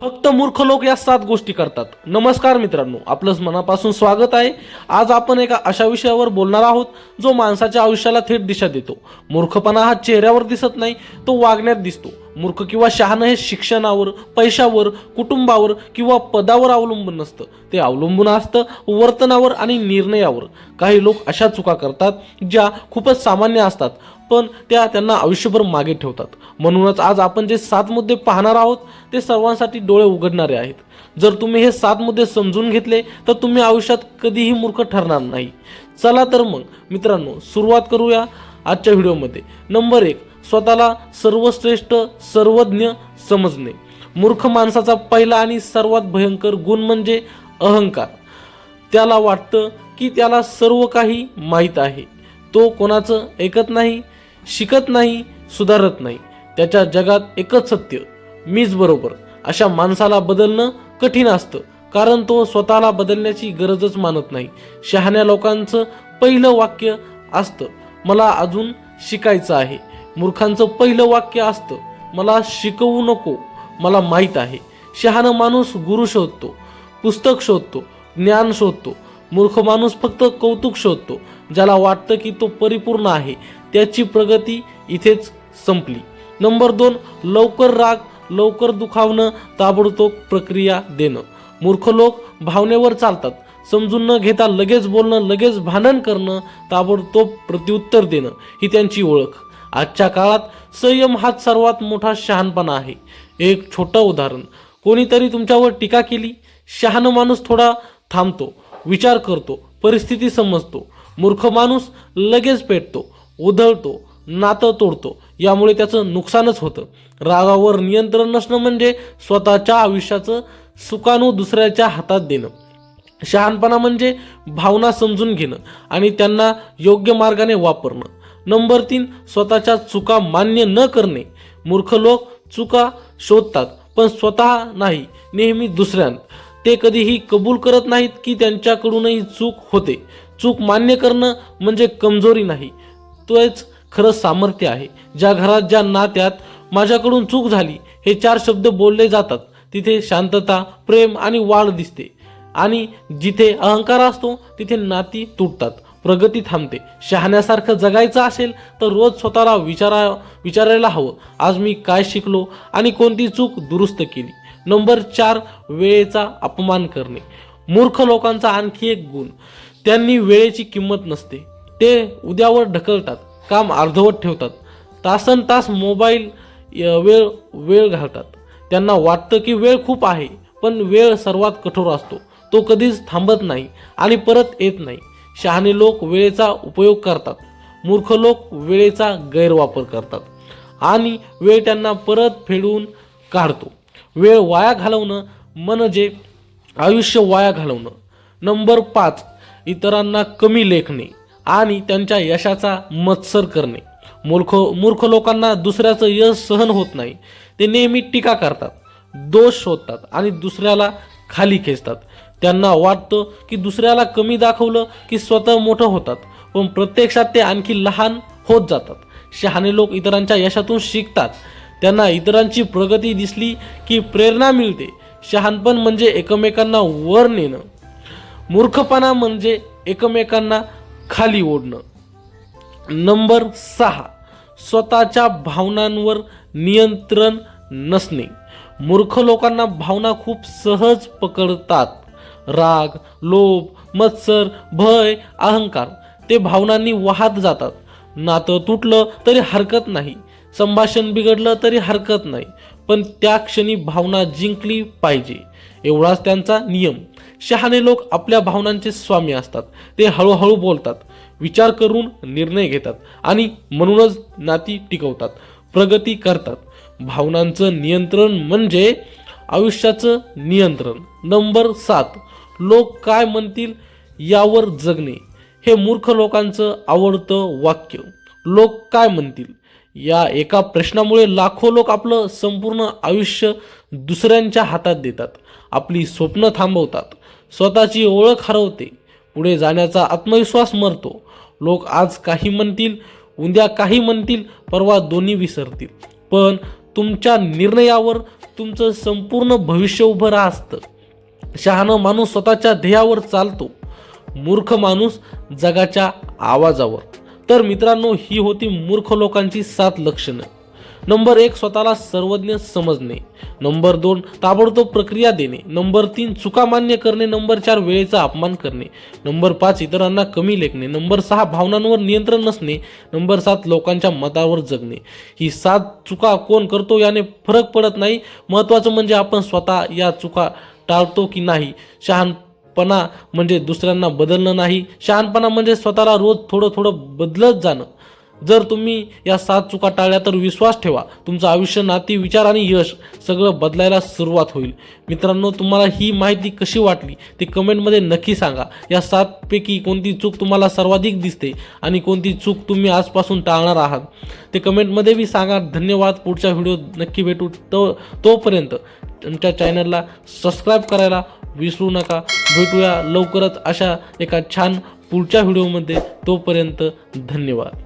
फक्त मूर्ख लोक या सात गोष्टी करतात. नमस्कार मित्रांनो आपलं मनापासून स्वागत आहे. आज आपण एका अशा विषयावर बोलणार आहोत जो माणसाच्या आयुष्याला थेट दिशा देतो. मूर्खपणा हा चेहऱ्यावर दिसत नाही तो वागण्यात दिसतो. मूर्ख किंवा शहाणं हे शिक्षणावर पैशावर कुटुंबावर किंवा पदावर अवलंबून नसतं. ते अवलंबून असतं वर्तनावर आणि निर्णयावर. काही लोक अशा चुका करतात ज्या खूपच सामान्य असतात पण त्या त्यांना आयुष्यभर मागे ठेवतात. म्हणूनच आज आपण जे सात मुद्दे पाहणार आहोत ते सर्वांसाठी डोळे उघडणारे आहेत. जर तुम्ही हे सात मुद्दे समजून घेतले तर तुम्ही आयुष्यात कधीही मूर्ख ठरणार नाही. चला तर मग मित्रांनो सुरुवात करूया आजच्या व्हिडिओमध्ये. नंबर एक स्वतःला सर्वश्रेष्ठ सर्वज्ञ समजणे. मूर्ख माणसाचा पहिला आणि सर्वात भयंकर गुण म्हणजे अहंकार. त्याला वाटतं की त्याला सर्व काही माहीत आहे. तो कोणाचं ऐकत नाही शिकत नाही सुधारत नाही. त्याच्या जगात एकच सत्य मीच बरोबर. अशा माणसाला बदलणं कठीण असतं कारण तो स्वतःला बदलण्याची गरजच मानत नाही. शहाण्या लोकांचं पहिलं वाक्य असतं मला अजून शिकायचं आहे. मूर्खांचं पहिलं वाक्य असतं मला शिकवू नको मला माहीत आहे. शहाणं माणूस गुरु शोधतो पुस्तक शोधतो ज्ञान शोधतो. मूर्ख माणूस फक्त कौतुक शोधतो ज्याला वाटतं की तो परिपूर्ण आहे. त्याची प्रगती इथेच संपली. नंबर दोन लवकर राग लवकर दुखावणं ताबडतोब प्रक्रिया देणं. मूर्ख लोक भावनेवर चालतात. समजून न घेता लगेच बोलणं लगेच भांडण करणं ताबडतोब प्रत्युत्तर देणं ही त्यांची ओळख. आजच्या काळात संयम हाच सर्वात मोठा शहाणपणा आहे. एक छोटं उदाहरण. कोणीतरी तुमच्यावर टीका केली? शहाणं माणूस थोडा थांबतो विचार करतो परिस्थिती समजतो. मूर्ख माणूस लगेच पेटतो उधळतो नातं तोडतो. यामुळे त्याचं नुकसानच होतं. रागावर नियंत्रण नसणं म्हणजे स्वतःच्या आयुष्याचं सुकाणू दुसऱ्याच्या हातात देणं. शहाणपणा म्हणजे भावना समजून घेणं आणि त्यांना योग्य मार्गाने वापरणं. नंबर तीन स्वतःच्या चुका मान्य न करणे. मूर्ख लोक चुका शोधतात पण स्वतः नाही नेहमी दुसऱ्यां ते कधीही कबूल करत नाहीत की त्यांच्याकडूनही चूक होते. चूक मान्य करणं म्हणजे कमजोरी नाही. तोच खरं सामर्थ्य आहे. ज्या घरात ज्या नात्यात माझ्याकडून चूक झाली हे चार शब्द बोलले जातात. तिथे शांतता प्रेम आणि वाढ दिसते. आणि जिथे अहंकार असतो तिथे नाती तुटतात. प्रगती थांबते. शहाण्यासारखं जगायचं असेल तर रोज स्वतःला विचारा विचारायला हवं. आज मी काय शिकलो आणि कोणती चूक दुरुस्त केली? नंबर चार वेळेचा अपमान करणे. मूर्ख लोकांचा आणखी एक गुण त्यांनी वेळेची किंमत नसते. ते उद्यावर ढकलतात काम अर्धवट ठेवतात. तासन तास मोबाईल वेळ वेळ घालतात. त्यांना वाटतं की वेळ खूप आहे पण वेळ सर्वात कठोर असतो. तो कधीच थांबत नाही आणि परत येत नाही. शहाणे लोक वेळेचा उपयोग करतात. मूर्ख लोक वेळेचा गैरवापर करतात. आणि वेळ त्यांना परत फेडून काढतो. वेळ वाया घालवणं म्हणजे आयुष्य वाया घालवणं. नंबर पाच इतरांना कमी लेखणे आणि त्यांच्या यशाचा मत्सर करणे. मूर्ख मूर्ख लोकांना दुसऱ्याचं यश सहन होत नाही. ते नेहमी टीका करतात दोष शोधतात आणि दुसऱ्याला खाली खेचतात. त्यांना वाटतं की दुसऱ्याला कमी दाखवलं की स्वतः मोठं होतात. पण प्रत्यक्षात ते आणखी लहान होत जातात. शहाणे लोक इतरांच्या यशातून शिकतात. त्यांना इतरांची प्रगती दिसली की प्रेरणा मिळते. शहाणपण म्हणजे एकमेकांना वर नेणं. मूर्खपणा म्हणजे एकमेकांना खाली ओढणं. नंबर सहा. स्वतःच्या भावनांवर नियंत्रण नसणे. मूर्ख लोकांना भावना खूप सहज पकडतात. राग लोभ मत्सर भय अहंकार ते भावनांनी वाहत जातात. नातं तुटलं तरी हरकत नाही. संभाषण बिघडलं तरी हरकत नाही. पण त्या क्षणी भावना जिंकली पाहिजे. एवढाच त्यांचा नियम. शहाणे लोक आपल्या भावनांचे स्वामी असतात. ते हळूहळू बोलतात विचार करून निर्णय घेतात आणि म्हणूनच नाती टिकवतात प्रगती करतात. भावनांचं नियंत्रण म्हणजे आयुष्याचं नियंत्रण. नंबर सात लोक काय म्हणतील यावर जगणे. हे मूर्ख लोकांचं आवडतं वाक्य. लोक काय म्हणतील? या एका प्रश्नामुळे लाखो लोक आपलं संपूर्ण आयुष्य दुसऱ्यांच्या हातात देतात. आपली स्वप्न थांबवतात. स्वतःची ओळख हरवते. पुढे जाण्याचा आत्मविश्वास मरतो. लोक आज काही म्हणतील उद्या काही म्हणतील परवा दोन्ही विसरतील. पण तुमच्या निर्णयावर तुमचं संपूर्ण भविष्य उभं राह असतं शहाणं माणूस स्वतःच्या ध्येयावर चालतो. मूर्ख माणूस जगाच्या आवाजावर. तर मित्रांनो ही होती मूर्ख लोकांची सात लक्षणं. नंबर एक स्वतःला सर्वज्ञ समजणे. नंबर दोन ताबडतोब प्रक्रिया देणे. नंबर तीन चुका मान्य करणे. नंबर चार वेळेचा अपमान करणे. नंबर पाच इतरांना कमी लेखणे. नंबर सहा भावनांवर नियंत्रण नसणे. नंबर सात लोकांच्या मतावर जगणे. ही सात चुका कोण करतो याने फरक पडत नाही. महत्त्वाचं म्हणजे आपण स्वतः या चुका टाळतो की नाही. शहाणपणा म्हणजे दुसऱ्यांना बदलणं नाही. शहाणपणा म्हणजे स्वतःला रोज थोडं थोडं बदलत जाणं. जर तुम्ही या सात चुका टाळल्या तर विश्वास ठेवा. तुमचं आयुष्य नाती विचार आणि यश सगळं बदलायला सुरुवात होईल. मित्रांनो तुम्हाला ही माहिती कशी वाटली ते कमेंटमध्ये नक्की सांगा. या सातपैकी कोणती चूक तुम्हाला सर्वाधिक दिसते आणि कोणती चूक तुम्ही आजपासून टाळणार आहात? ते कमेंटमध्ये बी सांगा. धन्यवाद. पुढच्या व्हिडिओ नक्की भेटू. तो तोपर्यंत आमच्या चॅनलला सबस्क्राईब करायला विसरू नका. भेटूया लवकरच अशा एका छान पुढच्या व्हिडिओमध्ये. तोपर्यंत धन्यवाद.